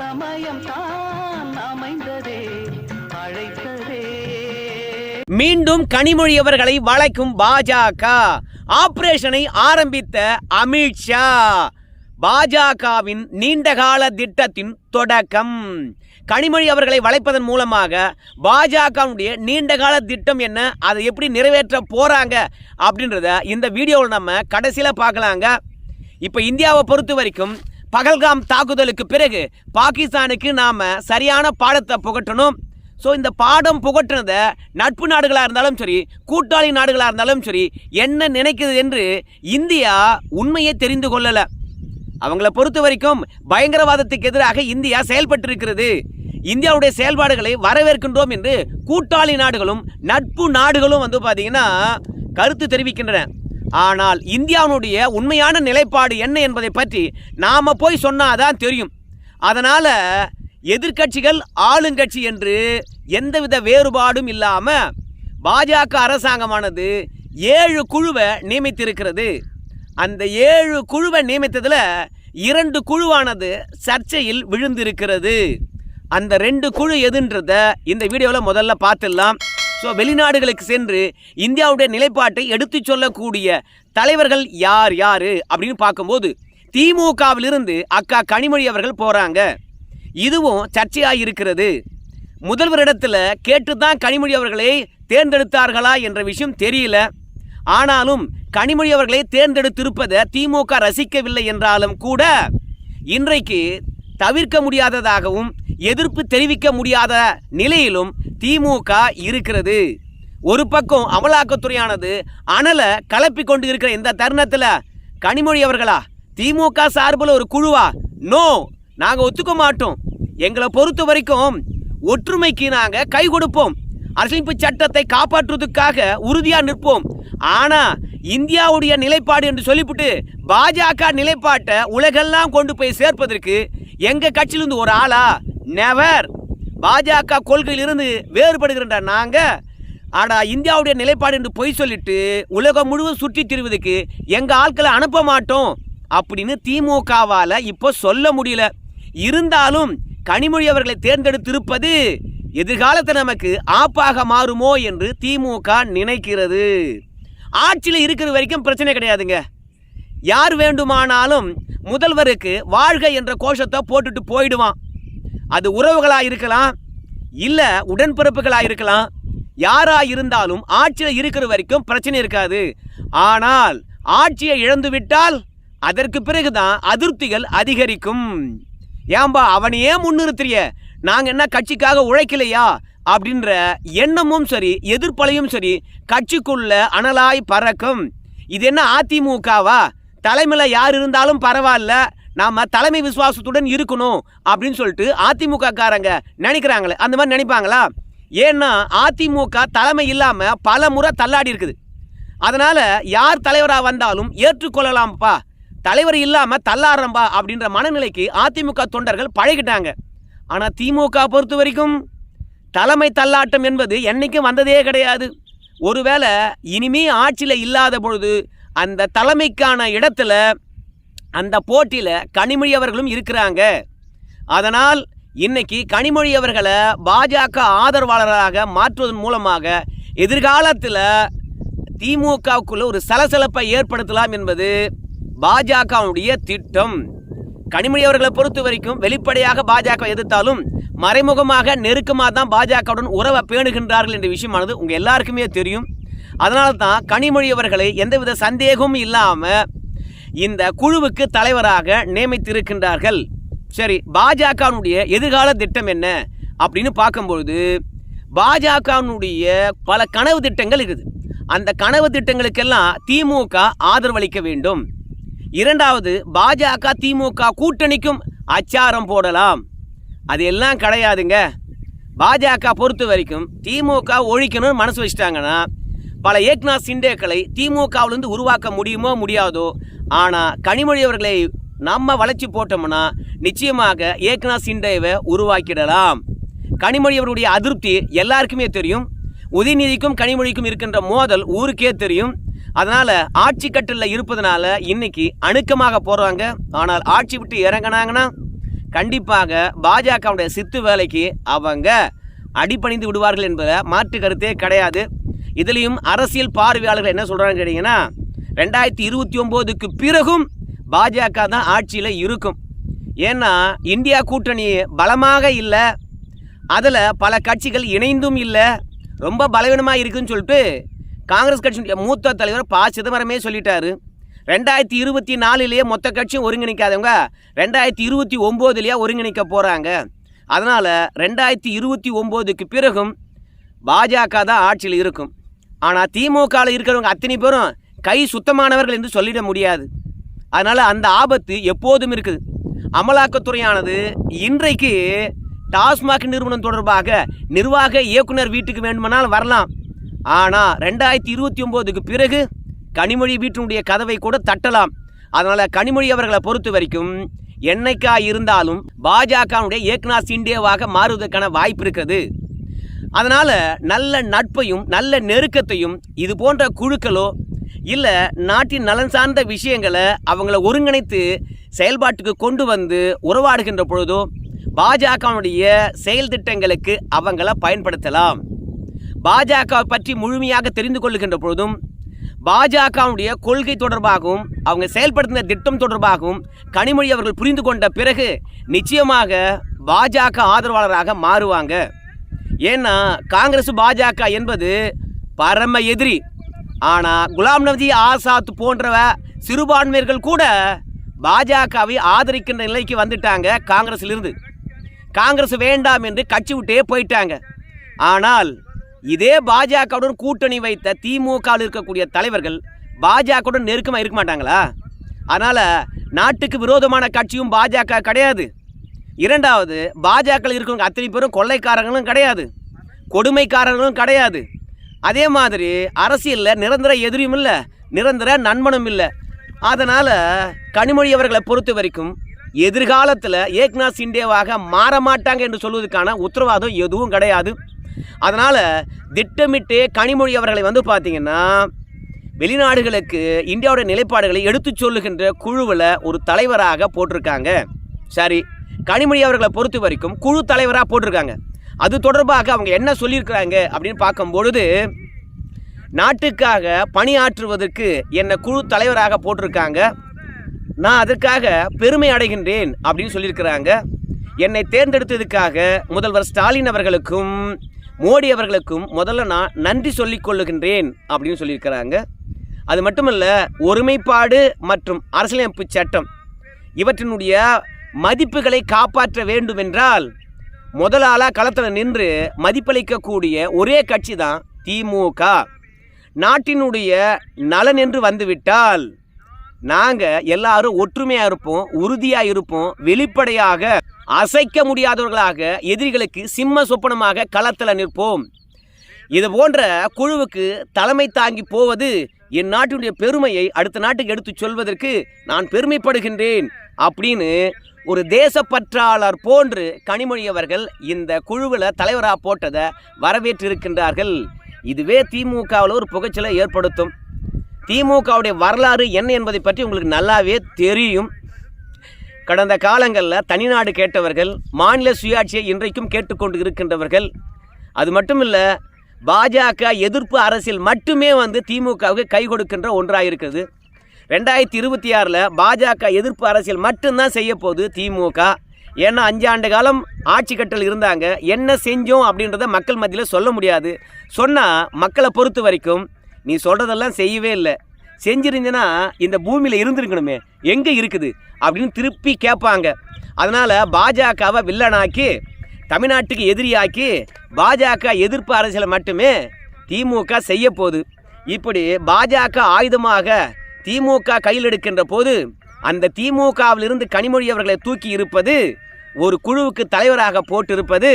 சமயம் தான் அமைந்ததே அழைத்ததே. மீண்டும் கனிமொழி அவர்களை வளைக்கும் பாஜக. ஆபரேஷனை ஆரம்பித்த அமித்ஷா பாஜகவின் நீண்டகால திட்டத்தின் தொடக்கம். கனிமொழி அவர்களை வளைப்பதன் மூலமாக பாஜகவுடைய நீண்டகால திட்டம் என்ன அதை எப்படி நிறைவேற்ற போகிறாங்க அப்படின்றத இந்த வீடியோவில் நம்ம கடைசியில் பார்க்கலாங்க. இப்போ இந்தியாவை பொறுத்த வரைக்கும் பகல்காம் தாக்குதலுக்கு பிறகு பாகிஸ்தானுக்கு நாம் சரியான பாடத்தை புகட்டணும். ஸோ இந்த பாடம் புகட்டுனத நட்பு நாடுகளாக இருந்தாலும் சரி கூட்டாளி நாடுகளாக இருந்தாலும் சரி என்ன நினைக்குது என்று இந்தியா உண்மையை தெரிந்து கொள்ளலை. அவங்கள பொறுத்த வரைக்கும் பயங்கரவாதத்துக்கு எதிராக இந்தியா செயல்பட்டு இருக்கிறது இந்தியாவுடைய செயல்பாடுகளை வரவேற்கின்றோம் என்று கூட்டாளி நாடுகளும் நட்பு நாடுகளும் வந்து பார்த்திங்கன்னா கருத்து தெரிவிக்கின்றன. ஆனால் இந்தியாவுடைய உண்மையான நிலைப்பாடு என்ன என்பதை பற்றி நாம் போய் சொன்னாதான் தெரியும். அதனால் எதிர்க்கட்சிகள் ஆளுங்கட்சி என்று எந்தவித வேறுபாடும் இல்லாமல் பாஜக அரசாங்கமானது ஏழு குழுவை நியமித்திருக்கிறது. அந்த ஏழு குழுவை நியமித்ததில் இரண்டு குழுவானது சர்ச்சையில் விழுந்திருக்கிறது. அந்த ரெண்டு குழு எதுன்றத இந்த வீடியோவில் முதல்ல பார்த்துடலாம். ஸோ வெளிநாடுகளுக்கு சென்று இந்தியாவுடைய நிலைப்பாட்டை எடுத்துச் சொல்லக்கூடிய தலைவர்கள் யார் யார் அப்படின்னு பார்க்கும்போது திமுகவிலிருந்து அக்கா கனிமொழி அவர்கள் போகிறாங்க இதுவும் சர்ச்சையாக இருக்கிறது. முதல்வரிடத்தில் கேட்டு தான் கனிமொழி அவர்களை தேர்ந்தெடுத்தார்களா என்ற விஷயம் தெரியல. ஆனாலும் கனிமொழி அவர்களை தேர்ந்தெடுத்திருப்பதை திமுக ரசிக்கவில்லை என்றாலும் கூட இன்றைக்கு தவிர்க்க முடியாததாகவும் எதிர்ப்பு தெரிவிக்க முடியாத நிலையிலும் திமுக இருக்கிறது. ஒரு பக்கம் அமலாக்கத்துறையானது அனலை கலப்பி கொண்டு இருக்கிற இந்த தருணத்தில் கனிமொழி அவர்களா திமுக சார்பில் ஒரு குழுவா? நோ நாங்கள் ஒத்துக்க மாட்டோம். எங்களை பொறுத்த வரைக்கும் ஒற்றுமைக்கு நாங்கள் கை கொடுப்போம். அரசியலமைப்பு சட்டத்தை காப்பாற்றுவதற்காக உறுதியாக நிற்போம். ஆனால் இந்தியாவுடைய நிலைப்பாடு என்று சொல்லிவிட்டு பாஜக நிலைப்பாட்டை உலகெல்லாம் கொண்டு போய் சேர்ப்பதற்கு எங்கள் கட்சியிலிருந்து ஒரு ஆளா நெவர் பாஜக கொள்கையிலிருந்து வேறுபடுகின்ற நாங்கள் ஆடா இந்தியாவுடைய நிலைப்பாடு என்று பொய் சொல்லிட்டு உலகம் முழுவதும் சுற்றி திருவதுக்கு எங்கள் ஆட்களை அனுப்ப மாட்டோம் அப்படின்னு திமுகவால் இப்போ சொல்ல முடியல. இருந்தாலும் கனிமொழி அவர்களை தேர்ந்தெடுத்திருப்பது எதிர்காலத்தை நமக்கு ஆப்பாக மாறுமோ என்று திமுக நினைக்கிறது. ஆட்சியில் இருக்கிற வரைக்கும் பிரச்சனை கிடையாதுங்க. யார் வேண்டுமானாலும் முதல்வருக்கு வாழ்க என்ற கோஷத்தை போட்டுட்டு போயிடுவான். அது உறவுகளாக இருக்கலாம் இல்லை உடன்பிறப்புகளாக இருக்கலாம் யாராக இருந்தாலும் ஆட்சியில் இருக்கிற வரைக்கும் பிரச்சனை இருக்காது. ஆனால் ஆட்சியை இழந்து விட்டால் அதற்கு பிறகுதான் அதிருப்திகள் அதிகரிக்கும். ஏன்பா அவனையே முன்னிறுத்துறிய. நாங்கள் என்ன கட்சிக்காக உழைக்கலையா? அப்படின்ற எண்ணமும் சரி எதிர்ப்பலையும் சரி கட்சிக்குள்ள அனலாய் பறக்கும். இது என்ன அதிமுகவா? தலைமையில் யார் இருந்தாலும் பரவாயில்ல. நாம தலைமை விசுவாசத்துடன் இருக்கணும் அப்படின்னு சொல்லிட்டு அதிமுக காரங்க நினைக்கிறாங்களே. அந்த மாதிரி நினைப்பாங்களா? ஏன்னா அதிமுக தலைமை இல்லாமல் பல முறை தள்ளாடி இருக்குது. அதனால் யார் தலைவராக வந்தாலும் ஏற்றுக்கொள்ளலாம்ப்பா. தலைவர் இல்லாமல் தள்ளாடுறம்பா அப்படின்ற மனநிலைக்கு அதிமுக தொண்டர்கள் பழகிட்டாங்க. ஆனால் திமுக பொறுத்த வரைக்கும் தலைமை தள்ளாட்டம் என்பது என்றைக்கும் வந்ததே கிடையாது. ஒருவேளை இனிமே ஆட்சியில் இல்லாத பொழுது அந்த தலைமைக்கான இடத்துல அந்த போட்டியில் கனிமொழி அவர்களும் இருக்கிறாங்க. அதனால் இன்னைக்கு கனிமொழி அவர்களை பாஜக ஆதரவாளராக மாற்றுவதன் மூலமாக எதிர்காலத்தில் திமுகவுக்குள்ள ஒரு சலசலப்பை ஏற்படுத்தலாம் என்பது பாஜகவுடைய திட்டம். கனிமொழி அவர்களை பொறுத்த வரைக்கும் வெளிப்படையாக பாஜக எதிர்த்தாலும் மறைமுகமாக நெருக்கமாக தான் பாஜகவுடன் உறவை பேணுகின்றார்கள் என்ற விஷயமானது உங்கள் எல்லாருக்குமே தெரியும். அதனால தான் கனிமொழி அவர்களை எந்தவித சந்தேகமும் இல்லாமல் இந்த குழுவுக்கு தலைவராக நியமித்திருக்கின்றார்கள். சரி பாஜகவினுடைய எதிர்கால திட்டம் என்ன அப்படின்னு பார்க்கும்பொழுது பாஜகவினுடைய பல கனவு திட்டங்கள் இருக்குது. அந்த கனவு திட்டங்களுக்கெல்லாம் திமுக ஆதரவளிக்க வேண்டும். இரண்டாவது பாஜக திமுக கூட்டணிக்கும் அச்சாரம் போடலாம். அது எல்லாம் கிடையாதுங்க. பாஜக பொறுத்த வரைக்கும் திமுக ஒழிக்கணும்னு மனசு வச்சுட்டாங்கன்னா பல ஏக்நாத் சிண்டேக்களை திமுகவிலிருந்து உருவாக்க முடியுமோ முடியாதோ ஆனால் கனிமொழி அவர்களை நம்ம வளர்ச்சி போட்டோம்னா நிச்சயமாக ஏக்நாத் சிண்டேவை உருவாக்கிடலாம். கனிமொழி அவருடைய அதிருப்தி எல்லாருக்குமே தெரியும். உதயநிதிக்கும் கனிமொழிக்கும் இருக்கின்ற மோதல் ஊருக்கே தெரியும். அதனால் ஆட்சி கட்டில் இருப்பதனால இன்னைக்கு அணுக்கமாக போகிறாங்க ஆனால் ஆட்சி விட்டு இறங்கினாங்கன்னா கண்டிப்பாக பாஜகவுடைய சித்து வேலைக்கு அவங்க அடிபணிந்து விடுவார்கள் என்பதை மாற்று கருத்தே கிடையாது. இதுலேயும் அரசியல் பார்வையாளர்கள் என்ன சொல்கிறாங்கன்னு கேட்டிங்கன்னா ரெண்டாயிரத்தி இருபத்தி ஒம்போதுக்கு பிறகும் பாஜக தான் ஆட்சியில் இருக்கும். ஏன்னா இந்தியா கூட்டணி பலமாக இல்லை. அதில் பல கட்சிகள் இணைந்தும் இல்லை. ரொம்ப பலவீனமாக இருக்குன்னு சொல்லிட்டு காங்கிரஸ் கட்சியினுடைய மூத்த தலைவர் ப. சிதம்பரமே சொல்லிட்டாரு. ரெண்டாயிரத்தி இருபத்தி நாலுலேயே மொத்த கட்சியும் ஒருங்கிணைக்காதவங்க ரெண்டாயிரத்தி இருபத்தி ஒம்போதுலேயே ஒருங்கிணைக்க போகிறாங்க அதனால் ரெண்டாயிரத்தி இருபத்தி ஒம்போதுக்கு பிறகும் பாஜக தான் ஆட்சியில் இருக்கும். ஆனால் திமுகவில் இருக்கிறவங்க அத்தனை பேரும் கை சுத்தமானவர்கள் என்று சொல்லிட முடியாது. அதனால் அந்த ஆபத்து எப்போதும் இருக்குது. அமலாக்கத்துறையானது இன்றைக்கு டாஸ்மாக் நிறுவனம் தொடர்பாக நிர்வாக இயக்குனர் வீட்டுக்கு வேண்டுமானால் வரலாம். ஆனால் ரெண்டாயிரத்தி இருபத்தி ஒம்போதுக்கு பிறகு கனிமொழி வீட்டினுடைய கதவை கூட தட்டலாம். அதனால் கனிமொழி அவர்களை பொறுத்த வரைக்கும் என்னைக்கா இருந்தாலும் பாஜகவுடைய ஏக்நாத் சிண்டேவாக மாறுவதற்கான வாய்ப்பு இருக்கிறது அதனால் நல்ல நட்பையும் நல்ல நெருக்கத்தையும் இது போன்ற குழுக்களோ இல்லை நாட்டின் நலன் சார்ந்த விஷயங்களை அவங்கள ஒருங்கிணைத்து செயல்பாட்டுக்கு கொண்டு வந்து உறவாடுகின்ற பொழுதோ பாஜகவுடைய செயல் திட்டங்களுக்கு அவங்கள பயன்படுத்தலாம். பாஜக பற்றி முழுமையாக தெரிந்து கொள்ளுகின்ற பொழுதும் பாஜகவுடைய கொள்கை தொடர்பாகவும் அவங்க செயல்படுத்தின திட்டம் தொடர்பாகவும் கனிமொழி அவர்கள் புரிந்து கொண்ட பிறகு நிச்சயமாக பாஜக ஆதரவாளராக மாறுவாங்க. ஏன்னா காங்கிரஸ் பாஜக என்பது பரம எதிரி. ஆனால் குலாம் நபி ஆசாத் போன்றவ சிறுபான்மையர்கள் கூட பாஜகவை ஆதரிக்கின்ற நிலைக்கு வந்துட்டாங்க காங்கிரஸிலிருந்து. காங்கிரஸ் வேண்டாம் என்று கட்சி விட்டே போயிட்டாங்க. ஆனால் இதே பாஜகவுடன் கூட்டணி வைத்த திமுகவில் இருக்கக்கூடிய தலைவர்கள் பாஜகவுடன் நெருக்கமாக இருக்க மாட்டாங்களா? அதனால் நாட்டுக்கு விரோதமான கட்சியும் பாஜக கிடையாது. இரண்டாவது பாஜகவில் இருக்கிறவங்க அத்தனை பேரும் கொள்ளைக்காரங்களும் கிடையாது. கொடுமைக்காரர்களும் கிடையாது. அதே மாதிரி அரசியலில் நிரந்தர எதிரியும் இல்லை நிரந்தர நண்பனும் இல்லை. அதனால் கனிமொழி அவர்களை பொறுத்த வரைக்கும் எதிர்காலத்தில் ஏக்நாத் சிண்டேவாக மாற மாட்டாங்க என்று சொல்வதற்கான உத்தரவாதம் எதுவும் கிடையாது. அதனால் திட்டமிட்டு கனிமொழி அவர்களை வந்து பார்த்திங்கன்னா வெளிநாடுகளுக்கு இந்தியாவுடைய நிலைப்பாடுகளை எடுத்துச் சொல்லுகின்ற குழுவில் ஒரு தலைவராக போட்டிருக்காங்க. சரி கனிமொழி அவர்களை பொறுத்த வரைக்கும் குழு தலைவராக போட்டிருக்காங்க. அது தொடர்பாக அவங்க என்ன சொல்லியிருக்கிறாங்க அப்படின்னு பார்க்கும்பொழுது நாட்டுக்காக பணியாற்றுவதற்கு என்னை குழு தலைவராக போட்டிருக்காங்க. நான் அதற்காக பெருமை அடைகின்றேன் அப்படின்னு சொல்லியிருக்கிறாங்க. என்னை தேர்ந்தெடுத்ததுக்காக முதல்வர் ஸ்டாலின் அவர்களுக்கும் மோடி அவர்களுக்கும் முதல்ல நான் நன்றி சொல்லிக் கொள்ளுகின்றேன் அப்படின்னு சொல்லியிருக்கிறாங்க. அது மட்டுமல்ல ஒருமைப்பாடு மற்றும் அரசியலமைப்பு சட்டம் இவற்றினுடைய மதிப்புகளை காப்பாற்ற வேண்டும் என்றால் முதலாளாக களத்தில் நின்று மதிப்பளிக்கக்கூடிய ஒரே கட்சி தான் திமுக. நாட்டினுடைய நலன் என்று வந்துவிட்டால் நாங்கள் எல்லாரும் ஒற்றுமையாக இருப்போம் உறுதியாக இருப்போம் வெளிப்படையாக அசைக்க முடியாதவர்களாக எதிரிகளுக்கு சிம்ம சொப்பனமாக களத்தில் நிற்போம். இது போன்ற குழுவுக்கு தலைமை தாங்கி போவது என் நாட்டினுடைய பெருமையை அடுத்த நாட்டுக்கு எடுத்துச் சொல்வதற்கு நான் பெருமைப்படுகின்றேன் அப்படின்னு ஒரு தேசப்பற்றாளர் போன்று கனிமொழி அவர்கள் இந்த குழுவில் தலைவராக போட்டதை வரவேற்றிருக்கின்றார்கள். இதுவே திமுகவில் ஒரு புகைச்சலை ஏற்படுத்தும். திமுகவுடைய வரலாறு என்ன என்பதை பற்றி உங்களுக்கு நல்லாவே தெரியும். கடந்த காலங்களில் தனிநாடு கேட்டவர்கள் மாநில சுயாட்சியை இன்றைக்கும் கேட்டுக்கொண்டு இருக்கின்றவர்கள். அது மட்டும் இல்லை பாஜக எதிர்ப்பு அரசியல் மட்டுமே வந்து திமுகவுக்கு கை கொடுக்கின்ற ஒன்றாக இருக்குது ரெண்டாயிரத்தி இருபத்தி ஆறில் பாஜக எதிர்ப்பு அரசியல் மட்டும்தான் செய்ய போகுது திமுக. ஏன்னா அஞ்சு ஆண்டு காலம் ஆட்சி கட்டல் இருந்தாங்க. என்ன செஞ்சோம் அப்படின்றத மக்கள் மத்தியில் சொல்ல முடியாது. சொன்னால் மக்களை பொறுத்த வரைக்கும் நீ சொல்கிறதெல்லாம் செய்யவே இல்லை. செஞ்சிருந்தீங்கன்னா இந்த பூமியில் இருந்திருக்கணுமே. எங்கே இருக்குது? அப்படின்னு திருப்பி கேட்பாங்க. அதனால் பாஜகவை வில்லனாக்கி தமிழ்நாட்டுக்கு எதிரியாக்கி பாஜக எதிர்ப்பு அரசியலை மட்டுமே திமுக செய்ய போகுது. இப்படி பாஜக ஆயுதமாக திமுக கையில் எடுக்கின்ற போது அந்த திமுகவிலிருந்து கனிமொழி அவர்களை தூக்கி இருப்பது ஒரு குழுவுக்கு தலைவராக போட்டிருப்பது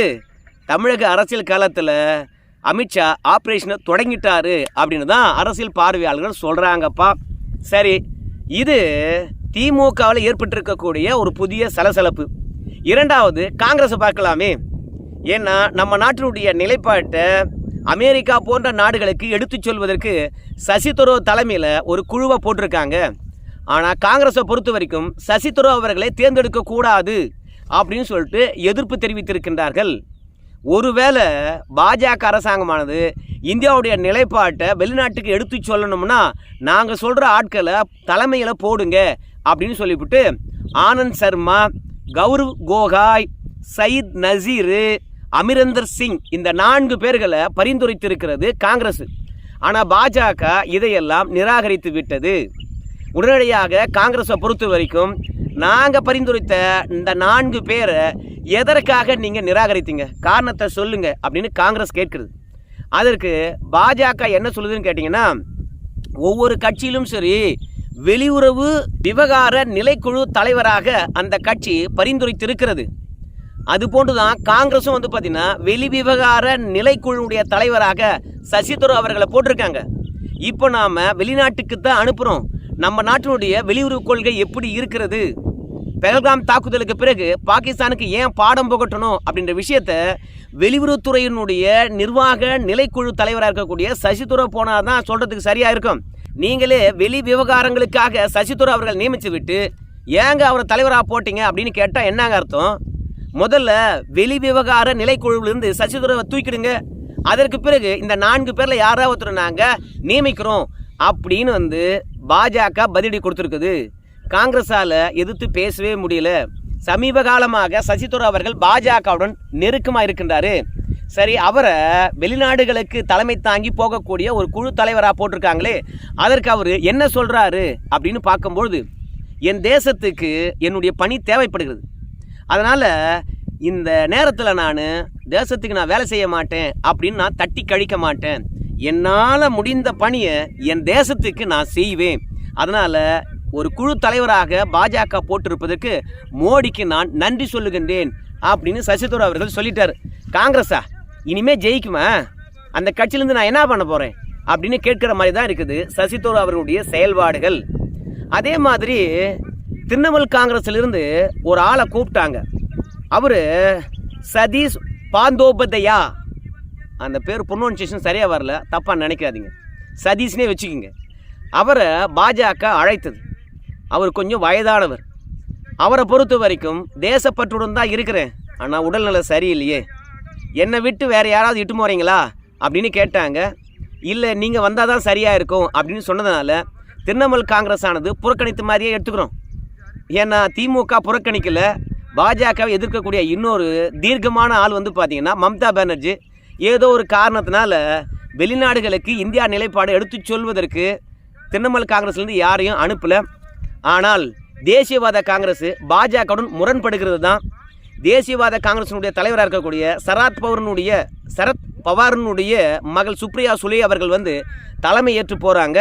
தமிழக அரசியல் காலத்தில் அமித்ஷா ஆப்ரேஷனை தொடங்கிட்டாரு அப்படின்னு தான் அரசியல் பார்வையாளர்கள் சொல்கிறாங்கப்பா சரி இது திமுகவில் ஏற்பட்டிருக்கக்கூடிய ஒரு புதிய சலசலப்பு. இரண்டாவது காங்கிரஸை பார்க்கலாமே. ஏன்னா நம்ம நாட்டினுடைய நிலைப்பாட்டை அமெரிக்கா போன்ற நாடுகளுக்கு எடுத்துச் சொல்வதற்கு சசி தரூர் தலைமையில் ஒரு குழுவை போட்டிருக்காங்க. ஆனால் காங்கிரஸை பொறுத்த வரைக்கும் சசி தரூர் அவர்களை தேர்ந்தெடுக்கக்கூடாது அப்படின்னு சொல்லிட்டு எதிர்ப்பு தெரிவித்திருக்கின்றார்கள். ஒருவேளை பாஜக அரசாங்கமானது இந்தியாவுடைய நிலைப்பாட்டை வெளிநாட்டுக்கு எடுத்து சொல்லணும்னா நாங்கள் சொல்கிற ஆட்களை தலைமையில் போடுங்க அப்படின்னு சொல்லிவிட்டு ஆனந்த் சர்மா கௌரவ் கோகாய் சயித் நசீர் அமிரந்தர் சிங் இந்த நான்கு பேர்களை பரிந்துரைத்திருக்கிறது காங்கிரஸ். ஆனால் பாஜக இதையெல்லாம் நிராகரித்து விட்டது. உடனடியாக காங்கிரஸை பொறுத்த வரைக்கும் நாங்கள் பரிந்துரைத்த இந்த நான்கு பேரை எதற்காக நீங்கள் நிராகரித்தீங்க? காரணத்தை சொல்லுங்கள் அப்படின்னு காங்கிரஸ் கேட்குறது. அதற்கு பாஜக என்ன சொல்லுதுன்னு கேட்டிங்கன்னா ஒவ்வொரு கட்சியிலும் சரி வெளியுறவு விவகார நிலைக்குழு தலைவராக அந்த கட்சி பரிந்துரைத்திருக்கிறது. அது போன்றுதான் காங்கிரஸும் வந்து பார்த்தீங்கன்னா வெளி விவகார நிலைக்குழுவுடைய தலைவராக சசிதரூர் அவர்களை போட்டிருக்காங்க. இப்போ நாம் வெளிநாட்டுக்கு தான் அனுப்புகிறோம் நம்ம நாட்டினுடைய வெளியுறவு கொள்கை எப்படி இருக்கிறது? பெஹல்காம் தாக்குதலுக்கு பிறகு பாகிஸ்தானுக்கு ஏன் பாடம் புகட்டணும் அப்படின்ற விஷயத்த வெளியுறவுத்துறையினுடைய நிர்வாக நிலைக்குழு தலைவராக இருக்கக்கூடிய சசிதுரை போனால் தான் சொல்கிறதுக்கு சரியாக இருக்கும். நீங்களே வெளி விவகாரங்களுக்காக சசிதுரை அவர்கள் நியமித்து விட்டு ஏங்க அவரை தலைவராக போட்டீங்க அப்படின்னு கேட்டால் என்னங்க அர்த்தம்? முதல்ல வெளி விவகார நிலைக்குழுவிலிருந்து சசிதுரை தூக்கிடுங்க. அதற்கு பிறகு இந்த நான்கு பேரில் யாராவது ஒருத்தர் நாங்கள் நியமிக்கிறோம் அப்படின்னு வந்து பாஜக பதிலடி கொடுத்துருக்குது. காங்கிரஸால் எதிர்த்து பேசவே முடியல. சமீப காலமாக சசிதுரா அவர்கள் பாஜகவுடன் நெருக்கமாக இருக்கின்றாரு. சரி அவரை வெளிநாடுகளுக்கு தலைமை தாங்கி போகக்கூடிய ஒரு குழு தலைவராக போட்டிருக்காங்களே அதற்கு அவர் என்ன சொல்கிறாரு அப்படின்னு பார்க்கும்பொழுது என் தேசத்துக்கு என்னுடைய பணி தேவைப்படுகிறது. அதனால் இந்த நேரத்தில் நான் தேசத்துக்கு நான் வேலை செய்ய மாட்டேன் அப்படின்னு நான் தட்டி கழிக்க மாட்டேன். என்னால் முடிந்த பணியை என் தேசத்துக்கு நான் செய்வேன். அதனால் ஒரு குழு தலைவராக பாஜக போட்டிருப்பதற்கு மோடிக்கு நான் நன்றி சொல்லுகின்றேன் அப்படின்னு சசிதரூர் அவர்கள் சொல்லிட்டார். காங்கிரஸா? இனிமே ஜெயிக்குமா? அந்த கட்சியிலேருந்து நான் என்ன பண்ண போகிறேன் அப்படின்னு கேட்குற மாதிரி தான் இருக்குது சசிதரூர் அவர்களுடைய செயல்பாடுகள். அதே மாதிரி திரிணாமுல் காங்கிரஸ்லேருந்து ஒரு ஆளை கூப்பிட்டாங்க. அவர் சதீஷ் பாந்தோபதையா. அந்த பேர் ப்ரொனவுன்சியேஷன் சரியாக வரல தப்பாக நினைக்காதீங்க. சதீஷ்னே வச்சுக்கோங்க. அவரை பாஜக அழைத்தது. அவர் கொஞ்சம் வயதானவர். அவரை பொறுத்த வரைக்கும் தேசப்பற்றுடன் தான் இருக்கிறேன். ஆனால் உடல்நல சரியில்லையே. என்னை விட்டு வேறு யாராவது இட்டு போகிறீங்களா அப்படின்னு கேட்டாங்க. இல்லை நீங்கள் வந்தால் தான் சரியாக இருக்கும் அப்படின்னு சொன்னதுனால திரிணாமுல் காங்கிரஸ் ஆனது புறக்கணித்த மாதிரியே எடுத்துக்கிறோம். ஏன்னா திமுக புறக்கணிக்கல. பாஜகவை எதிர்க்கக்கூடிய இன்னொரு தீர்க்கமான ஆள் வந்து பார்த்தீங்கன்னா மம்தா பானர்ஜி. ஏதோ ஒரு காரணத்தினால வெளிநாடுகளுக்கு இந்தியா நிலைப்பாடு எடுத்துச் சொல்வதற்கு திரிணாமுல் காங்கிரஸ்லேருந்து யாரையும் அனுப்பலை. ஆனால் தேசியவாத காங்கிரஸ் பாஜகவுடன் முரண்படுகிறது தான். தேசியவாத காங்கிரசினுடைய தலைவராக இருக்கக்கூடிய சரத் பவரனுடைய சரத் பவாரனுடைய மகள் சுப்ரியா சுலே அவர்கள் வந்து தலைமை ஏற்று போகிறாங்க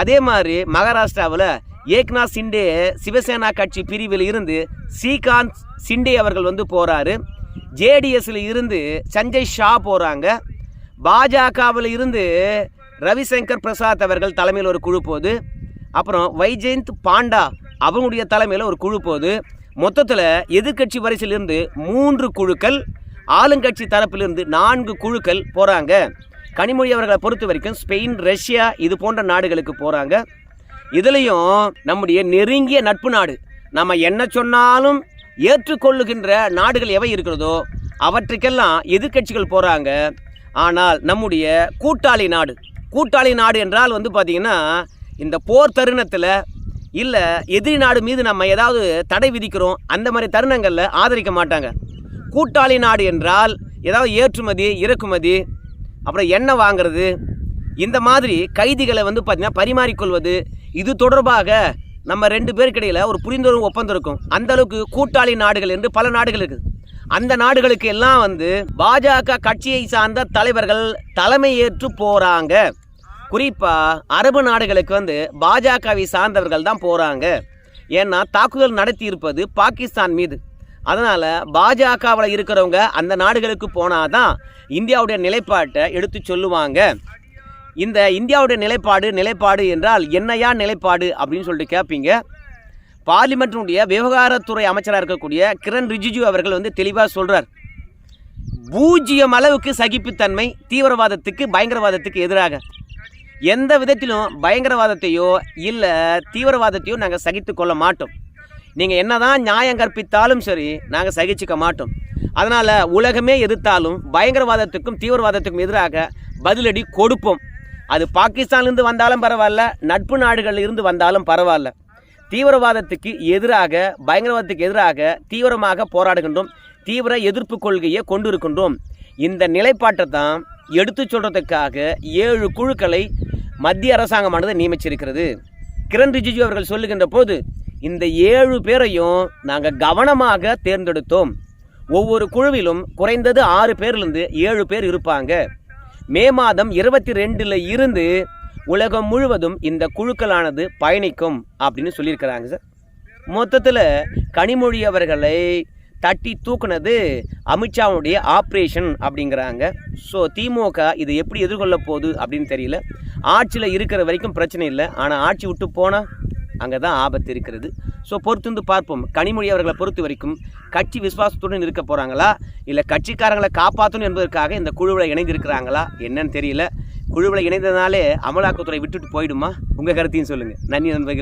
அதே மாதிரி மகாராஷ்டிராவில் ஏக்நாத் சிண்டே சிவசேனா கட்சி பிரிவில் இருந்து ஸ்ரீகாந்த் சிண்டே அவர்கள் வந்து போகிறாரு ஜேடிஎஸ்ல இருந்து சஞ்சய் ஷா போகிறாங்க பாஜகவில் இருந்து ரவிசங்கர் பிரசாத் அவர்கள் தலைமையில் ஒரு குழு போகுது. அப்புறம் வைஜெயந்த் பாண்டா அவங்களுடைய தலைமையில் ஒரு குழு போகுது. மொத்தத்தில் எதிர்க்கட்சி வரிசையிலிருந்து மூன்று குழுக்கள் ஆளுங்கட்சி தரப்பிலிருந்து நான்கு குழுக்கள் போகிறாங்க கனிமொழி அவர்களை பொறுத்த வரைக்கும் ஸ்பெயின் ரஷ்யா இது போன்ற நாடுகளுக்கு போகிறாங்க இதுலேயும் நம்முடைய நெருங்கிய நட்பு நாடு. நம்ம என்ன சொன்னாலும் ஏற்றுக்கொள்ளுகின்ற நாடுகள் எவை இருக்கிறதோ அவற்றுக்கெல்லாம் எதிர்க்கட்சிகள் போகிறாங்க ஆனால் நம்முடைய கூட்டாளி நாடு. கூட்டாளி நாடு என்றால் வந்து பார்த்திங்கன்னா இந்த போர் தருணத்தில் இல்லை எதிரி நாடு மீது நம்ம ஏதாவது தடை விதிக்கிறோம் அந்த மாதிரி தருணங்களில் ஆதரிக்க மாட்டாங்க. கூட்டாளி நாடு என்றால் ஏதாவது ஏற்றுமதி இறக்குமதி அப்புறம் எண்ணெய் வாங்குறது இந்த மாதிரி கைதிகளை வந்து பார்த்திங்கன்னா பரிமாறிக்கொள்வது இது தொடர்பாக நம்ம ரெண்டு பேருக்கிடையில் ஒரு புரிந்துணர்வு ஒப்பந்தம் இருக்கும் அந்த அளவுக்கு கூட்டாளி நாடுகள் என்று பல நாடுகள் இருக்குது. அந்த நாடுகளுக்கு எல்லாம் வந்து பாஜக கட்சியை சார்ந்த தலைவர்கள் தலைமை ஏற்று போகிறாங்க குறிப்பாக அரபு நாடுகளுக்கு வந்து பாஜகவை சார்ந்தவர்கள் தான் போகிறாங்க ஏன்னா தாக்குதல் நடத்தி இருப்பது பாகிஸ்தான் மீது. அதனால் பாஜகவில் இருக்கிறவங்க அந்த நாடுகளுக்கு போனாதான் இந்தியாவுடைய நிலைப்பாட்டை எடுத்து சொல்லுவாங்க. இந்த இந்தியாவுடைய நிலைப்பாடு நிலைப்பாடு என்றால் என்னையா நிலைப்பாடு அப்படின்னு சொல்லிட்டு கேட்பீங்க பார்லிமெண்ட்டினுடைய விவகாரத்துறை அமைச்சராக இருக்கக்கூடிய கிரண் ரிஜிஜு அவர்கள் வந்து தெளிவாக சொல்கிறார் பூஜ்ஜியம் அளவுக்கு சகிப்புத்தன்மை தீவிரவாதத்துக்கு பயங்கரவாதத்துக்கு எதிராக. எந்த விதத்திலும் பயங்கரவாதத்தையோ இல்லை தீவிரவாதத்தையோ நாங்கள் சகித்து கொள்ள மாட்டோம். நீங்கள் என்ன தான் நியாயம் கற்பித்தாலும் சரி நாங்கள் சகிச்சுக்க மாட்டோம். அதனால் உலகமே எதிர்த்தாலும் பயங்கரவாதத்துக்கும் தீவிரவாதத்துக்கும் எதிராக பதிலடி கொடுப்போம். அது பாகிஸ்தான்லேருந்து வந்தாலும் பரவாயில்ல நட்பு நாடுகளில் இருந்து வந்தாலும் பரவாயில்ல. தீவிரவாதத்துக்கு எதிராக பயங்கரவாதத்துக்கு எதிராக தீவிரமாக போராடுகின்றோம் தீவிர எதிர்ப்பு கொள்கையை கொண்டு இருக்கின்றோம் இந்த நிலைப்பாட்டை தான் எடுத்து சொல்கிறதுக்காக ஏழு குழுக்களை மத்திய அரசாங்கமானது நியமிச்சிருக்கிறது. கிரண் ரிஜிஜு அவர்கள் சொல்லுகின்ற போது இந்த ஏழு பேரையும் நாங்கள் கவனமாக தேர்ந்தெடுத்தோம். ஒவ்வொரு குழுவிலும் குறைந்தது ஆறு பேர்லேருந்து ஏழு பேர் இருப்பாங்க. மே மாதம் இருபத்தி ரெண்டில் இருந்து உலகம் முழுவதும் இந்த குழுக்களானது பயணிக்கும் அப்படின்னு சொல்லியிருக்கிறாங்க சார். மொத்தத்தில் கனிமொழி அவர்களை தட்டி தூக்குனது அமித்ஷாவுடைய ஆப்ரேஷன் அப்படிங்கிறாங்க. ஸோ திமுக இதை எப்படி எதிர்கொள்ள போகுது அப்படின்னு தெரியல. ஆட்சியில் இருக்கிற வரைக்கும் பிரச்சனை இல்லை. ஆனால் ஆட்சி விட்டு போனால் அங்கே தான் ஆபத்து இருக்கிறது. ஸோ பொறுத்திருந்து பார்ப்போம். கனிமொழி அவர்களை பொறுத்த வரைக்கும் கட்சி விசுவாசத்துடன் இருக்க போகிறாங்களா இல்லை கட்சிக்காரங்களை காப்பாற்றணும் என்பதற்காக இந்த குழுவில் இணைந்திருக்கிறாங்களா? என்னன்னு தெரியல. குழுவில் இணைந்ததுனாலே அமலாக்கத்துறை விட்டுட்டு போயிடுமா? உங்கள் கருத்தையும் சொல்லுங்கள் நன்றி நண்பர்கள்.